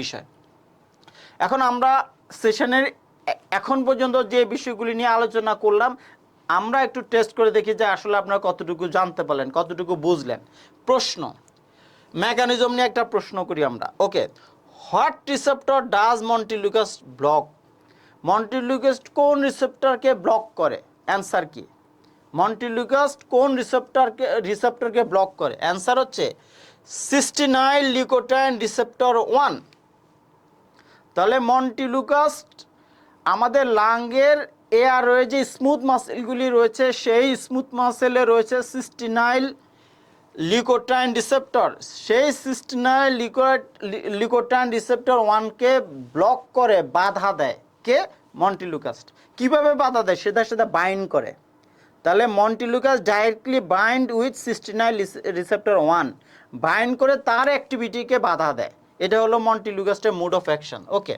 বিষয়। এখন আমরা সেশনের এখন পর্যন্ত যে বিষয়গুলি নিয়ে আলোচনা করলাম, আমরা একটু টেস্ট করে দেখি যে আসলে আপনারা কতটুকু জানতে পারলেন, কতটুকু বুঝলেন। প্রশ্ন মেকানিজম নিয়ে একটা প্রশ্ন করি আমরা। Okay what receptor does montelukast block montelukast কোন রিসেপ্টরকে ব্লক করে? অ্যান্সার কি? মন্টিলুকাস কোন রিসেপ্টরকে রিসেপ্টরকে ব্লক করে? অ্যান্সার হচ্ছে sixty nine leukotriene receptor one তাহলে মন্টিলুকাস আমাদের লাঙ্গের এয়ার রয়েছে, স্মুথ মাসেলগুলি রয়েছে, সেই স্মুথ মাসেলে রয়েছে সিস্টিনাইল লিকোটাইন রিসেপ্টর। সেই সিস্টিনাইল লিকোটাইন রিসেপ্টর ওয়ানকে ব্লক করে বাধা দেয়। কে? মন্টিলুকাস্ট কীভাবে বাধা দেয়? সেটা সেটা বাইন্ড করে। তাহলে montelukast directly bind with cysteinyl receptor one bind করে তার অ্যাক্টিভিটিকে বাধা দেয়। এটা হলো মন্টিলুকাস্টের মুড অফ অ্যাকশন। ওকে,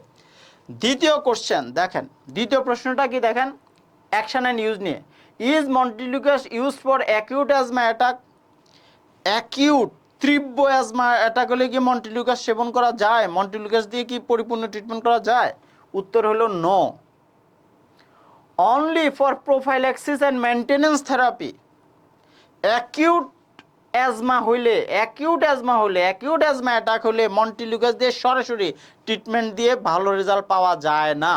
দ্বিতীয় কোশ্চেন, দেখেন, দ্বিতীয় প্রশ্নটা কি দেখেন? অ্যাকশন অ্যান্ড ইউজ নিয়ে। Is montelukast use for acute asthma attack? Acute, তীব্র অ্যাজমা অ্যাটাক হলে কি মন্টিলুকাস সেবন করা যায়? মন্টিলুকাস দিয়ে কি পরিপূর্ণ ট্রিটমেন্ট করা যায়? উত্তর হলো no only for prophylaxis and maintenance therapy acute asthma হইলে অ্যাকিউট অ্যাজমা হলে অ্যাকিউট অ্যাজমা অ্যাটাক হলে মন্টিলুকাস দিয়ে সরাসরি ট্রিটমেন্ট দিয়ে ভালো রেজাল্ট পাওয়া যায় না।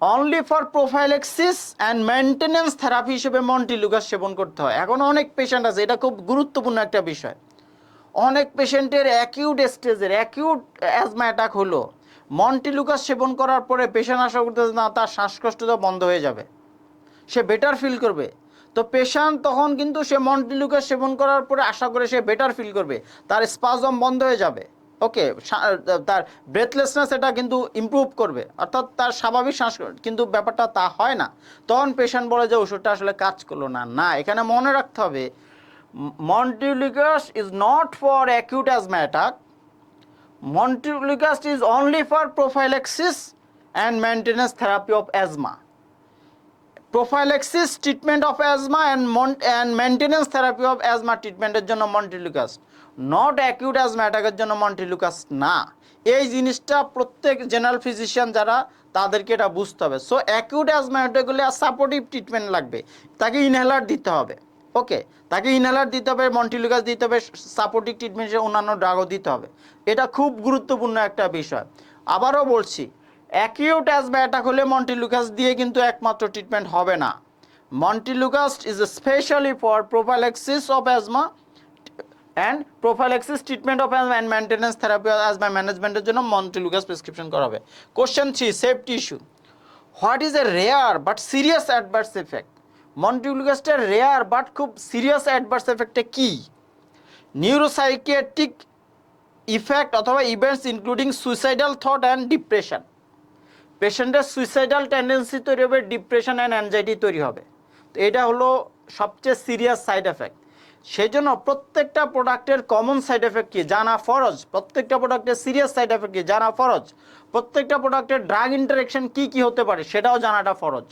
Only for prophylaxis and maintenance therapy হিসেবে মন্টিলুকাস সেবন করতে হয়। এখন অনেক পেশেন্ট আছে, এটা খুব গুরুত্বপূর্ণ একটা বিষয়। অনেক পেশেন্টের অ্যাকিউট স্টেজের অ্যাকিউট অ্যাজমা অ্যাটাক হলো। মন্টিলুকাস সেবন করার পরে পেশেন্ট আশা করতেছে, না, তার শ্বাসকষ্টটা বন্ধ হয়ে যাবে। সে বেটার ফিল করবে। তো পেশেন্ট তখন কিন্তু সে মন্টিলুকাস সেবন করার পরে আশা করে সে বেটার ফিল করবে। তার স্পাজম বন্ধ হয়ে যাবে। ওকে তার ব্রেথলেসনেস এটা কিন্তু ইমপ্রুভ করবে। অর্থাৎ তার স্বাভাবিক শ্বাস, কিন্তু ব্যাপারটা তা হয় না। তখন পেশেন্ট বলে যে, ওষুধটা আসলে কাজ করল না। না, এখানে মনে রাখতে হবে montelukast is not for acute asthma attack Montelukast is only for prophylaxis and maintenance therapy of asthma. Prophylaxis treatment of asthma and and maintenance therapy of asthma ট্রিটমেন্টের জন্য মন্টিলুকাস নট অ্যাকিউট অ্যাজমা অ্যাটাকের জন্য montelukast না। এই জিনিসটা প্রত্যেক general physician যারা, তাদেরকে এটা বুঝতে হবে। সো অ্যাকিউট অ্যাজমা অ্যাটাক হলে সাপোর্টিভ ট্রিটমেন্ট লাগবে। তাকে ইনহেলার দিতে হবে। ওকে তাকে ইনহেলার দিতে হবে মন্টিলুকাস দিতে হবে সাপোর্টিভ ট্রিটমেন্ট অন্যান্য ড্রাগও দিতে হবে। এটা খুব গুরুত্বপূর্ণ একটা বিষয়। আবারও বলছি অ্যাকিউট অ্যাজমা অ্যাটাক হলে মন্টিলুকাস দিয়ে কিন্তু একমাত্র ট্রিটমেন্ট হবে না। Montelukast is specially for prophylaxis of asthma and prophylaxis treatment of asthma and maintenance therapy asthma ম্যানেজমেন্টের জন্য মন্টিলুকাস প্রেসক্রিপশন করা হবে। Question three safety issue what is a rare but serious adverse effect মন্টিলুকাসটার rare but খুব serious adverse এফেক্টে কী? Neuropsychiatric effect অথবা events including suicidal thought and depression পেশেন্টের suicidal tendency তৈরি হবে ডিপ্রেশন অ্যান্ড অ্যাংজাইটি তৈরি হবে। তো এটা হলো সবচেয়ে সিরিয়াস সাইড এফেক্ট সেই জন্য প্রত্যেকটা প্রোডাক্টের কমন সাইড এফেক্ট কী? জানা ফরজ। প্রত্যেকটা প্রোডাক্টের সিরিয়াস সাইড এফেক্ট কী? জানা ফরজ। প্রত্যেকটা প্রোডাক্টের ড্রাগ ইন্টারেকশন কী কী হতে পারে? সেটাও জানাটা ফরজ।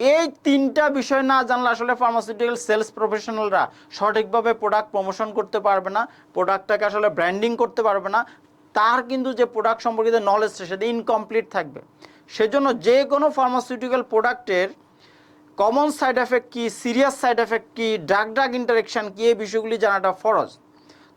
এই তিনটা বিষয় না জানলে আসলে ফার্মাসিউটিক্যাল সেলস প্রফেশনালরা সঠিকভাবে প্রোডাক্ট প্রমোশন করতে পারবে না প্রোডাক্টটাকে আসলে ব্র্যান্ডিং করতে পারবে না তার কিন্তু যে প্রোডাক্ট সম্পর্কিত নলেজটা সেটা ইনকমপ্লিট থাকবে। সেজন্য যে কোনো ফার্মাসিউটিক্যাল প্রোডাক্টের কমন সাইড এফেক্ট কী সিরিয়াস সাইড এফেক্ট কী ড্রাগ ড্রাগ ইন্টারেকশান কী, এই বিষয়গুলি জানাটা ফরজ।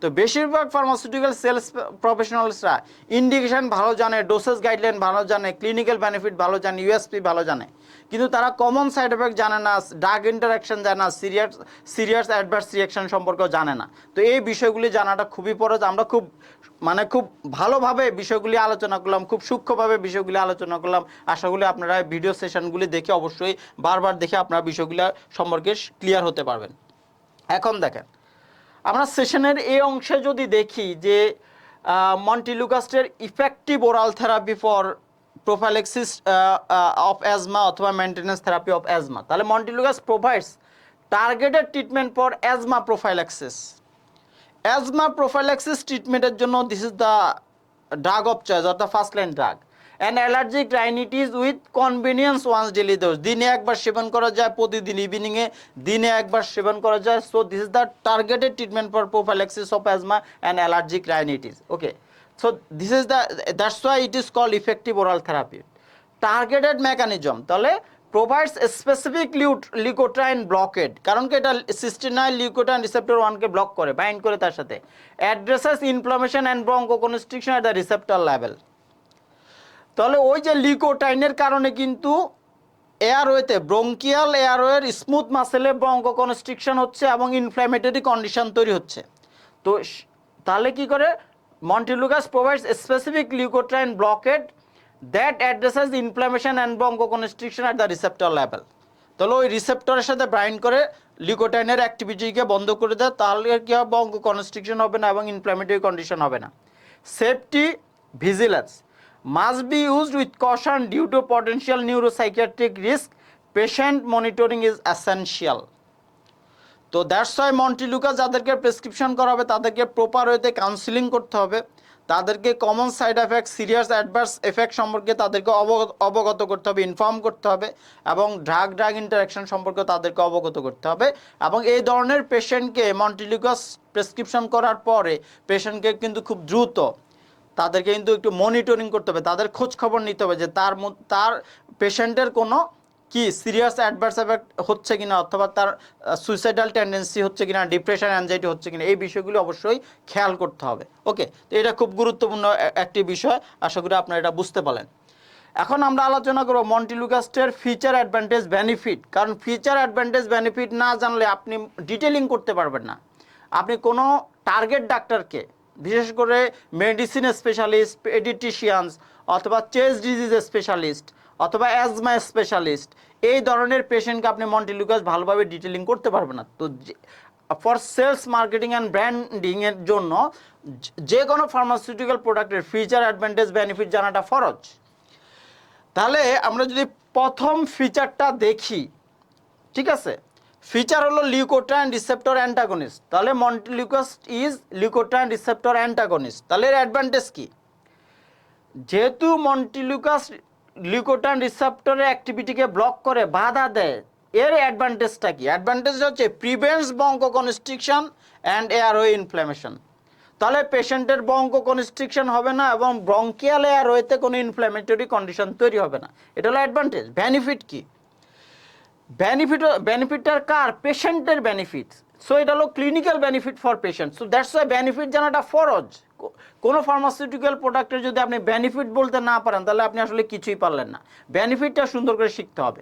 তো বেশিরভাগ ফার্মাসিউটিক্যাল সেলস প্রফেশনালসরা ইন্ডিকেশন ভালো জানে ডোসেস গাইডলাইন ভালো জানে ক্লিনিক্যাল বেনিফিট ভালো জানে ইউএসপি ভালো জানে। কিন্তু তারা কমন সাইড এফেক্ট জানে না ড্রাগ ইন্টারাকশন জানে না সিরিয়াস সিরিয়াস অ্যাডভার্স রিয়াকশন সম্পর্কেও জানে না। তো এই বিষয়গুলি জানাটা খুবই ফরজ আমরা খুব মানে খুব ভালোভাবে বিষয়গুলি আলোচনা করলাম, খুব সূক্ষ্মভাবে বিষয়গুলি আলোচনা করলাম। আশা করি আপনারা ভিডিও সেশনগুলি দেখে অবশ্যই বারবার দেখে আপনারা বিষয়গুলি সম্পর্কে ক্লিয়ার হতে পারবেন। এখন দেখেন আমরা সেশনের এই অংশে যদি দেখি যে মন্টিলুকাস্টের effective oral therapy for prophylaxis of asthma অথবা মেনটেন্যান্স থেরাপি অফ অ্যাজমা তাহলে montelukast provides targeted treatment for asthma prophylaxis asthma prophylaxis ট্রিটমেন্টের জন্য this is the drug of choice অর্থাৎ first line drug and allergic rhinitis with convenience once daily dose দিনে একবার সেবন করা যায়, প্রতিদিন ইভিনিংয়ে দিনে একবার সেবন করা যায়। So this is the targeted treatment for prophylaxis of asthma and allergic rhinitis okay so this is the that's why it is call effective oral therapy targeted mechanism তাহলে প্রোভাইডস স্পেসিফিক লিউট লিউকোট্রাইন ব্লকেড কারণ কি এটা cysteinyl leukotriene receptor ওয়ানকে block করে bind করে তার সাথে। Addresses inflammation and bronchoconstriction at the receptor level তাহলে ওই যে লিউকোটাইনের কারণে কিন্তু এয়ারওয়েতে ব্রঙ্কিয়াল এয়ারওয়ের স্মুথ মাসেলে ব্রঙ্কো কনস্ট্রিকশন হচ্ছে এবং ইনফ্ল্যামেটরি কন্ডিশন তৈরি হচ্ছে। তো তাহলে কি করে? Montelukast provides specific leukotriene blockade that addresses inflammation and bronchoconstriction at the receptor level তাহলে ওই রিসেপ্টরের সাথে বাইন্ড করে লিউকোটাইনের অ্যাক্টিভিটিকে বন্ধ করে দেয়, তাহলে কি হবে ব্রঙ্কো কনস্ট্রিকশন হবে না এবং ইনফ্ল্যামেটরি কন্ডিশন হবে না। Safety vigilance must be used with caution due to potential neuropsychiatric risk. Patient monitoring is essential. তো দ্যাটস ওয়াই মন্টিলুকা যাদেরকে প্রেসক্রিপশন করা হবে, তাদেরকে প্রপার ওয়েতে কাউন্সিলিং করতে হবে তাদেরকে common side effect serious adverse effect সম্পর্কে তাদেরকে অবগত করতে হবে ইনফর্ম করতে হবে এবং ড্রাগ ড্রাগ ইন্টারাকশন সম্পর্কে তাদেরকে অবগত করতে হবে এবং এই ধরনের পেশেন্টকে মন্টিলুকাস প্রেসক্রিপশন করার পরে পেশেন্টকে কিন্তু খুব দ্রুত তাদেরকে কিন্তু একটু মনিটরিং করতে হবে। তাদের খোঁজ খবর নিতে হবে যে তার তার পেশেন্টের কোনো কি সিরিয়াস অ্যাডভার্স এফেক্ট হচ্ছে কিনা অথবা তার সুইসাইডাল টেন্ডেন্সি হচ্ছে কিনা ডিপ্রেশন অ্যাংজাইটি হচ্ছে কিনা, এই বিষয়গুলো অবশ্যই খেয়াল করতে হবে। ওকে তো এটা খুব গুরুত্বপূর্ণ একটি বিষয়। আশা করি আপনারা এটা বুঝতে পারেন এখন আমরা আলোচনা করব মন্টিলুকাস্টের ফিচার অ্যাডভান্টেজ বেনিফিট কারণ ফিচার অ্যাডভান্টেজ বেনিফিট না জানলে আপনি ডিটেলিং করতে পারবেন না। আপনি কোনো টার্গেট ডাক্তারকে বিশেষ করে মেডিসিন স্পেশালিস্ট পেডিটিশিয়ানস অথবা চেস্ট ডিজিজ স্পেশালিস্ট অথবা অ্যাজমা স্পেশালিস্ট এই ধরনের পেশেন্টকে আপনি মন্টিলুকাস ভালোভাবে ডিটেলিং করতে পারবেন না। তো ফর সেলস মার্কেটিং অ্যান্ড ব্র্যান্ডিংয়ের জন্য যে- কোনো ফার্মাসিউটিক্যাল প্রোডাক্টের ফিচার অ্যাডভান্টেজ বেনিফিট জানাটা ফরজ। তাহলে আমরা যদি প্রথম ফিচারটা দেখি, ঠিক আছে? ফিচার হলো লিউকোট্রাইন রিসেপ্টর অ্যান্টাগনিস্ট তাহলে montelukast is leukotriene receptor antagonist তাহলে এর অ্যাডভান্টেজ কি? যেহেতু মন্টিলিউকাস লিউকোট্রাইন রিসেপ্টরের অ্যাক্টিভিটিকে ব্লক করে, বাধা দেয়, এর অ্যাডভান্টেজটা কি? অ্যাডভান্টেজ হচ্ছে prevents bronchoconstriction and airway inflammation তাহলে পেশেন্টের বঙ্কো কনস্ট্রিকশন হবে না এবং ব্রঙ্কিয়াল এয়ারওয়েতে কোনো ইনফ্ল্যামেটরি কন্ডিশন তৈরি হবে না। এটা হলো অ্যাডভান্টেজ বেনিফিট কি? বেনিফিট বেনিফিটটার কার? পেশেন্টের বেনিফিট সো এটা হলো clinical benefit for patient so that's why benefit জানাটা ফরজ। কোনো ফার্মাসিউটিক্যাল প্রোডাক্টের যদি আপনি বেনিফিট বলতে না পারেন, তাহলে আপনি আসলে কিছুই পারলেন না। বেনিফিটটা সুন্দর করে শিখতে হবে।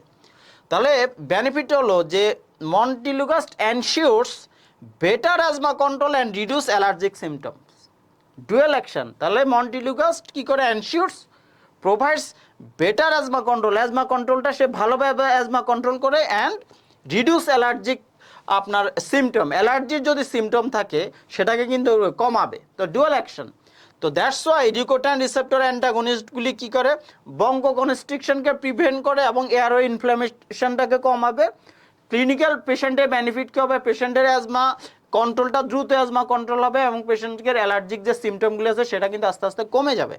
তাহলে বেনিফিট হলো যে montelukast ensures better asthma control and reduce allergic symptoms dual action তাহলে মন্টিলুগাস্ট কী করে? Ensures provides better asthma control asthma কন্ট্রোলটা সে ভালোভাবে অ্যাজমা কন্ট্রোল করে অ্যান্ড রিডিউস অ্যালার্জিক আপনার সিমটম অ্যালার্জির যদি সিমটম থাকে, সেটাকে কিন্তু কমাবে। তো ডুয়াল অ্যাকশন তো দ্যাটস ওয়াই রিকোটাইন রিসেপ্টর অ্যান্টাগনিস্টগুলি কী করে? বঙ্ক কনস্ট্রিকশনকে প্রিভেন্ট করে এবং এয়ারও ইনফ্লামেশনটাকে কমাবে। ক্লিনিক্যাল পেশেন্টের বেনিফিট কী হবে? পেশেন্টের অ্যাজমা কন্ট্রোলটা দ্রুত অ্যাজমা কন্ট্রোল হবে এবং পেশেন্টের অ্যালার্জিক যে সিমটমগুলো আছে, সেটা কিন্তু আস্তে আস্তে কমে যাবে।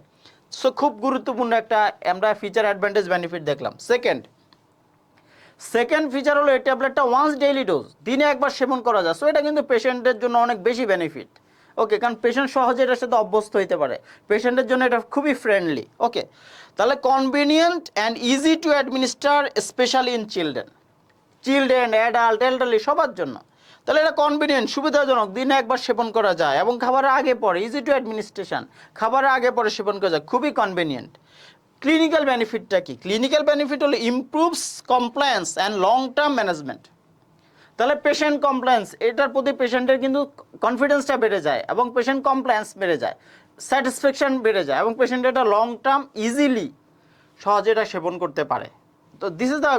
সো খুব গুরুত্বপূর্ণ একটা আমরা ফিচার অ্যাডভান্টেজ বেনিফিট দেখলাম। সেকেন্ড সেকেন্ড ফিচার হলো এই ট্যাবলেটটা ওয়ান্স ডেইলি ডোজ দিনে একবার সেবন করা যায়। সো এটা কিন্তু পেশেন্টের জন্য অনেক বেশি বেনিফিট ওকে কারণ পেশেন্ট সহজে এটার সাথে অভ্যস্ত হইতে পারে। পেশেন্টের জন্য এটা খুবই ফ্রেন্ডলি ওকে তাহলে convenient and easy to administer specially in children children adult elderly সবার জন্য। তাহলে এটা কনভিনিয়েন্ট সুবিধাজনক। দিনে একবার সেবন করা যায় এবং খাবারের আগে পরে ইজি টু অ্যাডমিনিস্ট্রেশন খাবারের আগে পরে সেবন করা যায়, খুবই কনভিনিয়েন্ট ক্লিনিক্যাল বেনিফিটটা কি? ক্লিনিক্যাল বেনিফিট হলো improves compliance and long term management তাহলে পেশেন্ট কমপ্লায়েন্স এটার প্রতি পেশেন্টের কিন্তু কনফিডেন্সটা বেড়ে যায় এবং পেশেন্ট কমপ্লায়েন্স বেড়ে যায় স্যাটিসফ্যাকশন বেড়ে যায় এবং পেশেন্ট এটা লং টার্ম ইজিলি সহজে এটা সেবন করতে পারে। তো this is the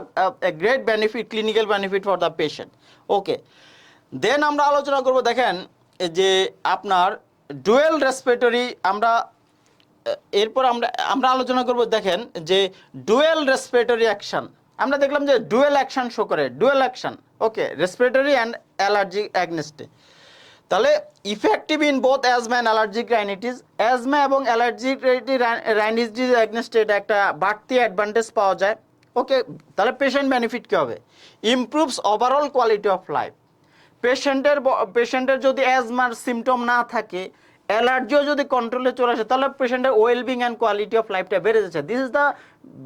great benefit clinical benefit for the patient okay then আমরা আলোচনা করব, দেখেন যে আপনার ডুয়েল রেসপিরেটরি আমরা এরপর আমরা আমরা আলোচনা করব, দেখেন, যে ডুয়েল রেসপিরেটরি অ্যাকশন। আমরা দেখলাম যে ডুয়েল অ্যাকশন শো করে, dual action. Okay respiratory and allergy অ্যাগনেস্টে। তাহলে effective in both asthma and allergic rhinitis, asthma এবং অ্যালার্জিক রাইনিটিস অ্যাগনেস্টে এটা একটা বাড়তি অ্যাডভান্টেজ পাওয়া যায়। ওকে, তাহলে পেশেন্ট বেনিফিট কী হবে? Improves overall quality of life পেশেন্টের পেশেন্টের যদি অ্যাজমার সিমটম না থাকে, অ্যালার্জিও যদি কন্ট্রোলে চলে আসে, তাহলে পেশেন্টের ওয়েলবিং অ্যান্ড কোয়ালিটি অফ লাইফটা বেড়ে যাচ্ছে। দিস ইজ দ্য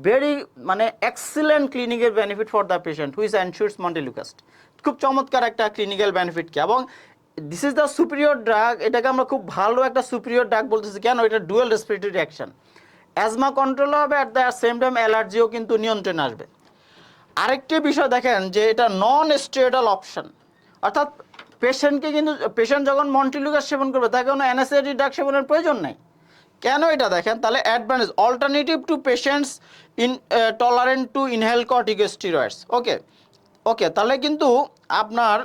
ভেরি মানে এক্সিলেন্ট ক্লিনিকের benefit for the patient which ensures montelukast খুব চমৎকার একটা ক্লিনিক্যাল বেনিফিট কি? এবং this is the superior drug এটাকে আমরা খুব ভালো একটা সুপিরিয়র ড্রাগ বলতেছি। কেন? এটা dual respiratory action asthma control হবে অ্যাট দ্য সেম টাইম অ্যালার্জিও কিন্তু নিয়ন্ত্রণে আসবে। আরেকটি বিষয় দেখেন যে এটা নন স্টেরয়েডাল অপশন অর্থাৎ পেশেন্টকে কিন্তু, পেশেন্ট যখন মন্টিলুকাস সেবন করবে, তাকে কোনো অ্যানাসিডি ড্রাগ সেবনের প্রয়োজন নেই। কেন এটা দেখেন? তাহলে advantage alternative to patients intolerant to inhale corticosteroids okay okay তাহলে কিন্তু আপনার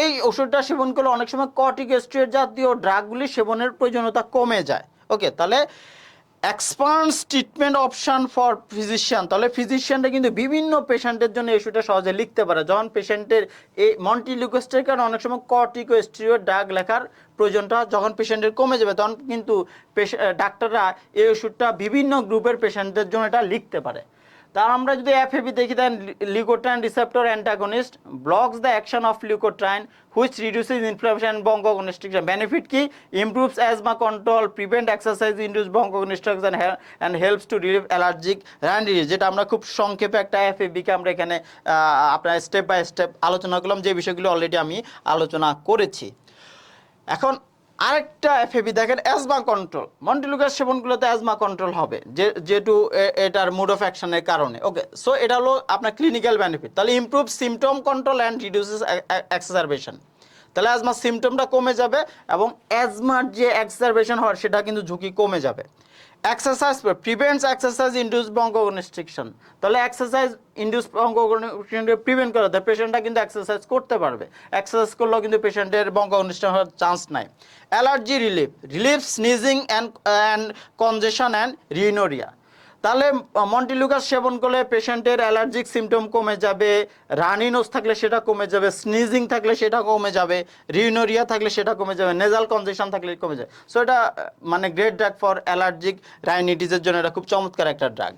এই ওষুধটা সেবন করলে অনেক সময় কর্টিকোস্টিরয়েড জাতীয় ড্রাগগুলি সেবনের প্রয়োজনীয়তা কমে যায়। ওকে তাহলে expands treatment option for physician তাহলে ফিজিশিয়ানরা কিন্তু বিভিন্ন পেশেন্টের জন্য ওষুধটা সহজে লিখতে পারে। যখন পেশেন্টের এই মন্টিলিকোস্টের কারণে অনেক সময় কর্টিকোস্টিরয়েড ডাক লেখার প্রয়োজনটা যখন পেশেন্টের কমে যাবে, তখন কিন্তু ডাক্তাররা এই ওষুধটা বিভিন্ন গ্রুপের পেশেন্টদের জন্য এটা লিখতে পারে। তার আমরা যদি এফএবি দেখি then leukotriene receptor antagonist blocks the action of leukotriene which reduces inflammation bronchoconstriction benefit কি? Improves asthma control prevent exercise induce bronchoconstriction and helps to relieve allergic র্যান্ডিজ যেটা আমরা খুব সংক্ষেপে একটা এফএবিকে আমরা এখানে আপনার স্টেপ বাই স্টেপ আলোচনা করলাম, যে বিষয়গুলো অলরেডি আমি আলোচনা করেছি। এখন আরেকটা এফএবি দেখেন অ্যাজমা কন্ট্রোল মন্টিলুকাস সেবনগুলোতে অ্যাজমা কন্ট্রোল হবে, যে যেহেতু এটার মুড অফ অ্যাকশনের কারণে। ওকে সো এটা হলো আপনার ক্লিনিক্যাল বেনিফিট তাহলে improve symptom control and reduces exacerbation তাহলে অ্যাজমার সিমটমটা কমে যাবে এবং অ্যাজমার যে এক্সারবেশন হয়, সেটা কিন্তু ঝুঁকি কমে যাবে। Exercise prevents exercise induce bronchoconstriction তাহলে এক্সারসাইজ ইন্ডিউস বঙ্গ প্রিভেন্ট করা দেয় পেশেন্টটা কিন্তু এক্সারসাইজ করতে পারবে। এক্সারসাইজ করলেও কিন্তু পেশেন্টের বঙ্গ বঙ্কনিষ্ঠ হওয়ার চান্স নাই। Allergy relief relief sneezing and and congestion and rhinorrhoea তাহলে মন্টিলুকাস সেবন করলে পেশেন্টের অ্যালার্জিক সিমটম কমে যাবে রানিনোস থাকলে সেটা কমে যাবে, স্নিজিং থাকলে সেটা কমে যাবে, রিউনোরিয়া থাকলে সেটা কমে যাবে, নেজাল কনজেশন থাকলে কমে যাবে। সো এটা মানে গ্রেট ড্রাগ ফর অ্যালার্জিক রাইনিটিসের জন্য এটা খুব চমৎকার একটা ড্রাগ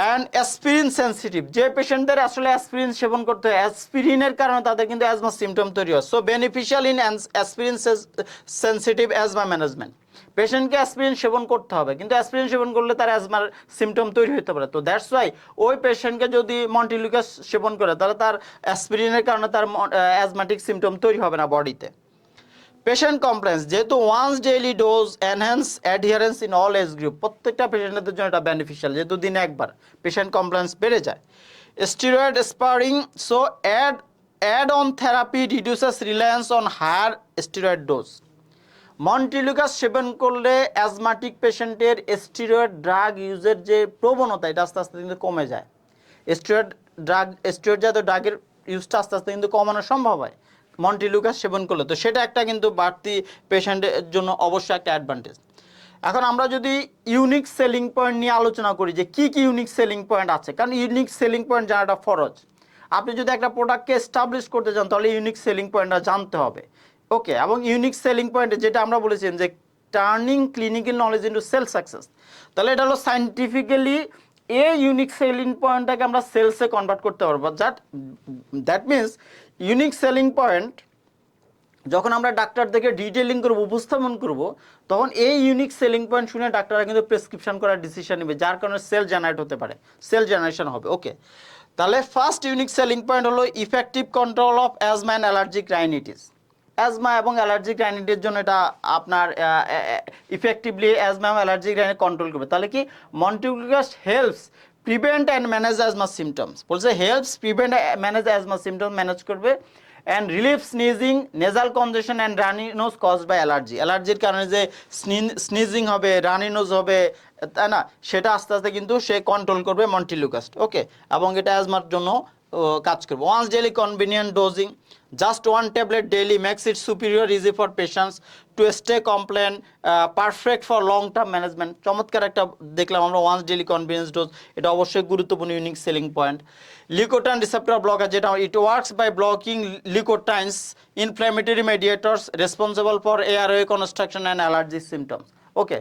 অ্যান্ড অ্যাসপিরিন সেন্সিটিভ যে পেশেন্টদের আসলে অ্যাসপিরিন সেবন করতে হয় অ্যাসপিরিনের কারণে তাদের কিন্তু অ্যাজমা সিমটম তৈরি হয়। So beneficial in aspirin sensitive asthma management পেশেন্টকে অ্যাসপিরিন সেবন করতে হবে, কিন্তু অ্যাসপিরিন সেবন করলে তার অ্যাজমার সিমটম তৈরি হতে পারে। তো দ্যাটস ওয়াই ওই পেশেন্টকে যদি মন্টিলুকাস সেবন করে, তাহলে তার অ্যাসপিরিনের কারণে তার অ্যাজমাটিক সিমটম তৈরি হবে না বডিতে পেশেন্ট কমপ্লেন্স যেহেতু once daily dose enhance adherence in all age group প্রত্যেকটা পেশেন্টদের জন্য এটা বেনিফিশিয়াল যেহেতু দিনে একবার পেশেন্ট কমপ্লেন্স বেড়ে যায়। Steroid sparing so add add on therapy reduces reliance on higher steroid dose montelukast সেবন করলে অ্যাজমাটিক পেশেন্টের স্টিরয়েড ড্রাগ ইউজের যে প্রবণতা, এটা আস্তে আস্তে কিন্তু কমে যায়। স্টিরয়েড ড্রাগ স্টিরয়েড জাতীয় ড্রাগের ইউজটা আস্তে আস্তে কিন্তু কমানো সম্ভব হয়। মন্টিলুকাস সেবন করলে। তো সেটা একটা কিন্তু বাড়তি পেশেন্টের জন্য অবশ্যই একটা অ্যাডভান্টেজ এখন আমরা যদি ইউনিক সেলিং পয়েন্ট নিয়ে আলোচনা করি যে কি কি ইউনিক সেলিং পয়েন্ট আছে, কারণ ইউনিক সেলিং পয়েন্ট জানাটা ফরজ। আপনি যদি একটা প্রোডাক্টকে এস্টাবলিশ করতে চান, তাহলে ইউনিক সেলিং পয়েন্টটা জানতে হবে। ওকে এবং ইউনিক সেলিং পয়েন্ট যেটা আমরা বলেছিলাম যে turning clinical knowledge into sale success তাহলে এটা হলো সাইন্টিফিক্যালি এই ইউনিক সেলিং পয়েন্টটাকে আমরা সেলসে কনভার্ট করতে পারব। That that means unique selling point যখন আমরা ডাক্তারদেরকে ডিটেলিং করব, উপস্থাপন করব, তখন এই ইউনিক সেলিং পয়েন্ট শুনে ডাক্তাররা কিন্তু প্রেসক্রিপশন করার ডিসিশন নেবে, যার কারণে সেল জেনারেট হতে পারে সেল জেনারেশন হবে ওকে তাহলে ফার্স্ট ইউনিক সেলিং পয়েন্ট হলো effective control of asthma allergic rhinitis asthma এবং অ্যালার্জি রাইনিটির জন্য এটা আপনার ইফেক্টিভলি অ্যাজমা এবং অ্যালার্জি রাইনিট কন্ট্রোল করবে। তাহলে কি montelukast helps prevent and manage asthma symptoms বলছে helps prevent manage asthma symptom manage করবে। And relief sneezing nasal congestion and runny nose cause by allergy অ্যালার্জির কারণে যে স্নিজিং হবে রানি নোজ হবে, তাই না? সেটা আস্তে আস্তে কিন্তু সে কন্ট্রোল করবে মন্টিলুকাস্ট ওকে এবং এটা অ্যাজমার জন্য কাজ করবে। Once daily convenient dosing just one tablet daily makes it superior easy for patients to stay compliant perfect for long term management চমৎকার একটা দেখলাম আমরা ওয়ান্স ডেলি কনভিনিয়েন্স ডোজ এটা অবশ্যই গুরুত্বপূর্ণ unique selling point leukotriene receptor blocker যেটা it works by blocking leukotrienes inflammatory mediators responsible for airway construction and allergy symptoms okay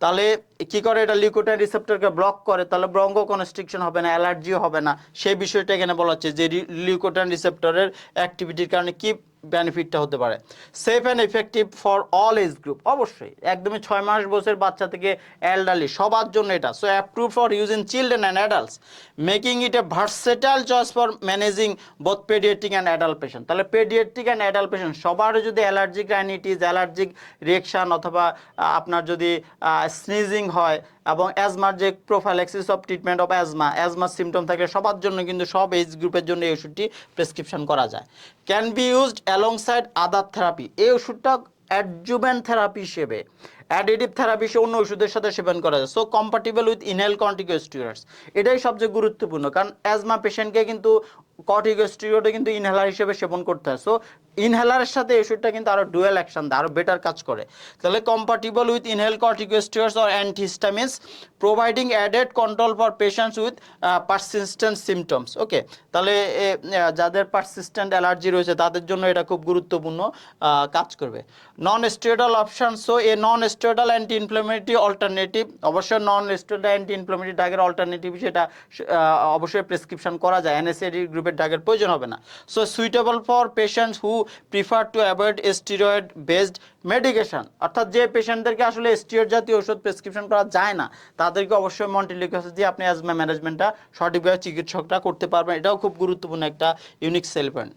তাহলে কি করে এটা লিউকোটাইন রিসেপ্টরকে ব্লক করে? তাহলে ব্রঙ্গো কনস্ট্রিকশন হবে না, অ্যালার্জিও হবে না। সেই বিষয়টা এখানে বলা হচ্ছে যে লিউকোটাইন রিসেপ্টরের অ্যাক্টিভিটির কারণে কি বেনিফিটটা হতে পারে? Safe and effective for all age group অবশ্যই, একদমই ছয় মাস বছর বাচ্চা থেকে এল্ডারলি সবার জন্য এটা। So approve for use in children and adults making it a versatile choice for managing both paediatric and adult patient তাহলে পেডিয়াট্রিক অ্যান্ড অ্যাডাল্ট পেশেন্ট সবার যদি অ্যালার্জিক রাইনিটিস অ্যালার্জিক রিয়েকশান অথবা আপনার যদি স্নিজিং হয় এবং অ্যাজমার যে prophylaxis of treatment of asthma অ্যাজমার symptom থাকে, সবার জন্য কিন্তু সব এজ গ্রুপের জন্য এই ওষুধটি প্রেসক্রিপশন করা যায়। Can be used alongside other therapy এই ওষুধটা অ্যাডজুভেন্ট থেরাপি হিসেবে অ্যাডিটিভ থেরাপি হিসেবে অন্য ওষুধের সাথে সেবন করা যায়। So compatible with inhale corticosteroids এটাই সবচেয়ে গুরুত্বপূর্ণ। কারণ অ্যাজমা পেশেন্টকে কিন্তু কর্টিকোস্টিরয়েডে কিন্তু ইনহেলার হিসেবে সেবন করতে হয়। সো ইনহেলারের সাথে এই ওষুধটা কিন্তু আরও ডুয়েল অ্যাকশন দেয়, আরও বেটার কাজ করে। তাহলে compatible with inhale corticosteroids or antihistamines providing added control for patients with persistent symptoms okay তাহলে যাদের পারসিস্টেন্ট অ্যালার্জি রয়েছে, তাদের জন্য এটা খুব গুরুত্বপূর্ণ কাজ করবে। Non steroidal option so a non steroidal anti inflammatory alternative অবশ্যই নন স্টেরয়েডাল অ্যান্টি ইনফ্লামেটরি ড্রাগের অল্টারনেটিভ সেটা অবশ্যই প্রেসক্রিপশন করা যায়। এনএসএডি গ্রুপের ড্রাগের প্রয়োজন হবে না। So suitable for patients who prefer to avoid steroid based medication অর্থাৎ যে পেশেন্টদেরকে আসলে স্টিরয়েড জাতীয় ওষুধ প্রেসক্রিপশন করা যায় না, তাদেরকে অবশ্যই মন্টিলিকাস দিয়ে আপনি অ্যাজমা ম্যানেজমেন্টটা সঠিকভাবে চিকিৎসকটা করতে পারবেন। এটাও খুব গুরুত্বপূর্ণ একটা ইউনিক সেল পয়েন্ট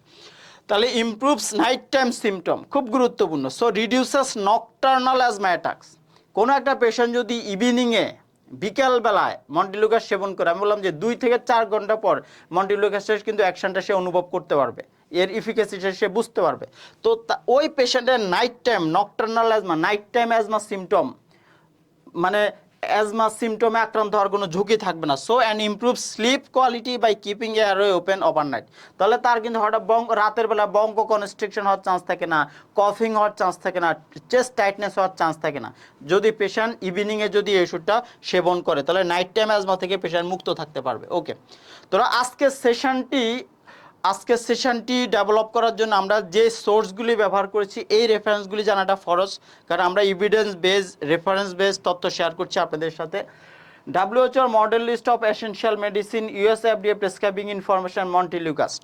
তাহলে ইমপ্রুভস নাইট টাইম সিমটম খুব গুরুত্বপূর্ণ। So reduces nocturnal asthma attacks কোনো একটা পেশেন্ট যদি ইভিনিংয়ে বিকালবেলায় মন্টিলুকাস সেবন করে, আমি বললাম যে দুই থেকে চার ঘণ্টা পর মন্টিলুকাসের কিন্তু অ্যাকশনটা সে অনুভব করতে পারবে। এর ইফিকাসিটা সে বুঝতে পারবে। তো ওই পেশেন্টের night time nocturnal asthma night time asthma symptom মানে অ্যাজমা সিমটমে আক্রান্ত হওয়ার কোনো ঝুঁকি থাকবে না। So and improve sleep quality by keeping air open overnight তাহলে তার কিন্তু হঠাৎ বঙ্ক রাতের বেলা বঙ্ক কনস্ট্রিকশন হওয়ার চান্স থাকে না কফিং হওয়ার চান্স থাকে না চেস্ট টাইটনেস হওয়ার চান্স থাকে না। যদি পেশেন্ট ইভিনিংয়ে যদি এই ওষুধটা সেবন করে, তাহলে নাইট টাইম অ্যাজমা থেকে পেশেন্ট মুক্ত থাকতে পারবে। ওকে তোরা আজকের সেশনটি আজকের সেশনটি ডেভেলপ করার জন্য আমরা যে সোর্সগুলি ব্যবহার করেছি, এই রেফারেন্সগুলি জানাটা ফরজ। কারণ আমরা এভিডেন্স বেস রেফারেন্স বেস তথ্য শেয়ার করছি আপনাদের সাথে। ডাব্লিউএচওর model list of essential medicine US FDA prescribing information montelukast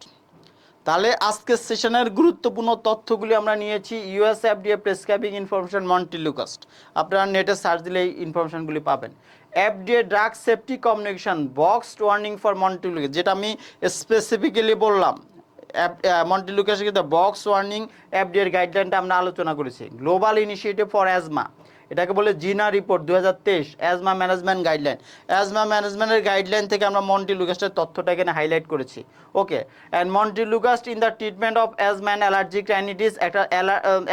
তাহলে আজকের সেশনের গুরুত্বপূর্ণ তথ্যগুলি আমরা নিয়েছি US FDA prescribing information montelukast আপনারা নেটে সার্চ দিলে এই ইনফরমেশনগুলি পাবেন। FDA drug safety communication box warning for montelukast যেটা আমি স্পেসিফিক্যালি বললাম। মন্টিলুকেশন কিন্তু বক্স ওয়ার্নিং এফডিএর গাইডলাইনটা আমরা আলোচনা করেছি। গ্লোবাল ইনিশিয়েটিভ ফর অ্যাজমা এটাকে বলে জিনা রিপোর্ট দু হাজার তেইশ, অ্যাজমা ম্যানেজমেন্ট গাইডলাইন। অ্যাজমা ম্যানেজমেন্টের গাইডলাইন থেকে আমরা মন্টি লুকাস্টের তথ্যটা এখানে হাইলাইট করেছি। Okay and montelukast in the treatment of asthma and allergic rhinitis, একটা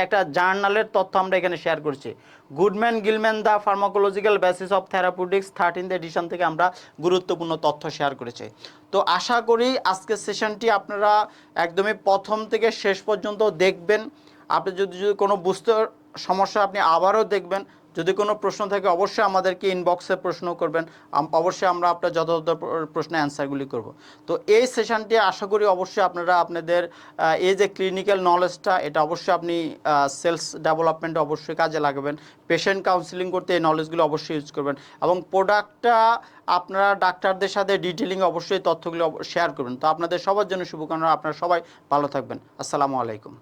একটা জার্নালের তথ্য আমরা এখানে শেয়ার করছি। Goodman Gilman the pharmacological basis of therapeutics thirteenth edition থেকে আমরা গুরুত্বপূর্ণ তথ্য শেয়ার করেছি। তো আশা করি আজকের সেশনটি আপনারা একদমই প্রথম থেকে শেষ পর্যন্ত দেখবেন। আপনি যদি যদি কোনো বুঝতে সমস্যা আপনি আবারও দেখবেন। যদি কোনো প্রশ্ন থাকে, অবশ্যই আমাদেরকে ইনবক্সে প্রশ্ন করবেন। অবশ্যই আমরা আপনার যথাযথ প্র- প্রশ্নের অ্যান্সারগুলি করব। তো এই সেশনটি আশা করি অবশ্যই আপনারা আপনাদের এই যে ক্লিনিক্যাল নলেজটা এটা অবশ্যই আপনি সেলস ডেভেলপমেন্ট অবশ্যই কাজে লাগাবেন। পেশেন্ট কাউন্সিলিং করতে এই নলেজগুলো অবশ্যই ইউজ করবেন। এবং প্রোডাক্টটা আপনারা ডাক্তারদের সাথে ডিটেলিং অবশ্যই তথ্যগুলো শেয়ার করবেন। তো আপনাদের সবার জন্য শুভকামনা, আপনারা সবাই ভালো থাকবেন। আসসালামু আলাইকুম।